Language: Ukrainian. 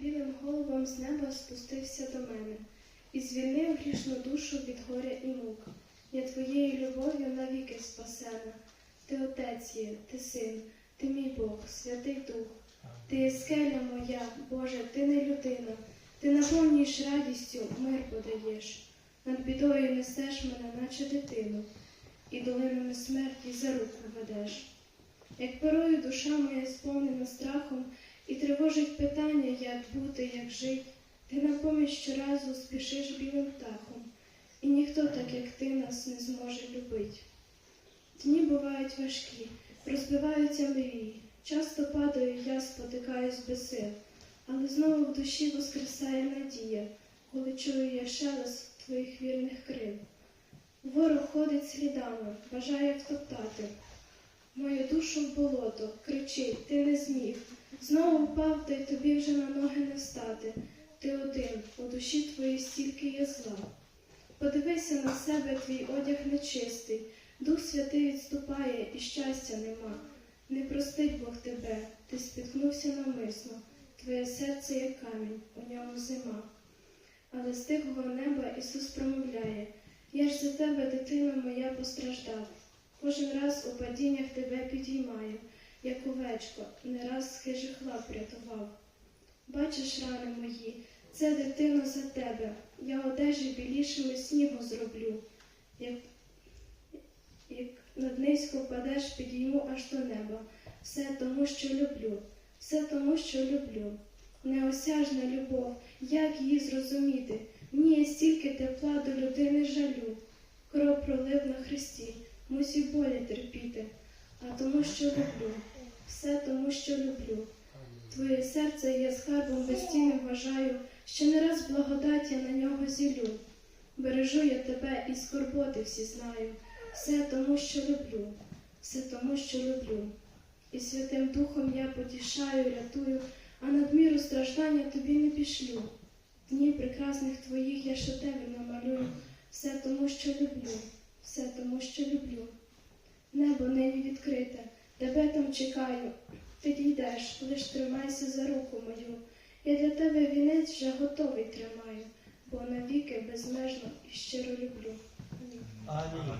білим голубом з неба спустився до мене і звільнив грішну душу від горя і мук. Я твоєю любов'ю навіки спасена. Ти отець є, ти син, ти мій Бог, святий Дух. Ти є скеля моя, Боже, ти не людина. Ти наповнюєш радістю, мир подаєш. Над бідою несеш мене, наче дитину, і долинами смерті за руку ведеш. Як порою душа моя сповнена страхом, тривожить питання, як бути, як жить, ти на поміч щоразу спішиш білим птахом, і ніхто так, як ти, нас не зможе любить. Дні бувають важкі, розбиваються мрії. Часто падаю я, спотикаюсь без сил, але знову в душі воскресає надія, коли чую я шелест твоїх вірних крил. Ворог ходить слідами, бажає втоптати. Мою душу в болото, кричить, ти не зміг. Знову впав, та й тобі вже на ноги не встати. Ти один, у душі твоїй стільки є зла. Подивися на себе, твій одяг нечистий, Дух Святий відступає і щастя нема. Не простить Бог тебе, ти спіткнувся намисно, твоє серце як камінь, у ньому зима. Але з тихого неба Ісус промовляє, я ж за тебе, дитина моя, постраждав. Кожен раз у падіннях тебе підіймаю, як овечко, не раз з хижих лап рятував. Бачиш рани мої, це дитино за тебе, я одежі білішими снігу зроблю. Як, як над низько впадеш, підійму аж до неба. Все тому, що люблю, все тому, що люблю. Неосяжна любов, як її зрозуміти? Ні, стільки тепла до людини жалю. Кров пролив на хресті, мусів болі терпіти, а тому, що люблю, все тому, що люблю. Твоє серце я скарбом безцінним вважаю, що не раз благодать я на нього зілю. Бережу я тебе і скорботи всі знаю, все тому, що люблю, все тому, що люблю. І Святим Духом я потішаю, рятую, а надміру страждання тобі не пішлю. Дні прекрасних твоїх я шедевр намалюю, все тому, що люблю, все тому, що люблю. Небо нині відкрите, тебе там чекаю. Ти дійдеш, лиш тримайся за руку мою. Я для тебе вінець вже готовий тримаю, бо навіки безмежно і щиро люблю. Амінь.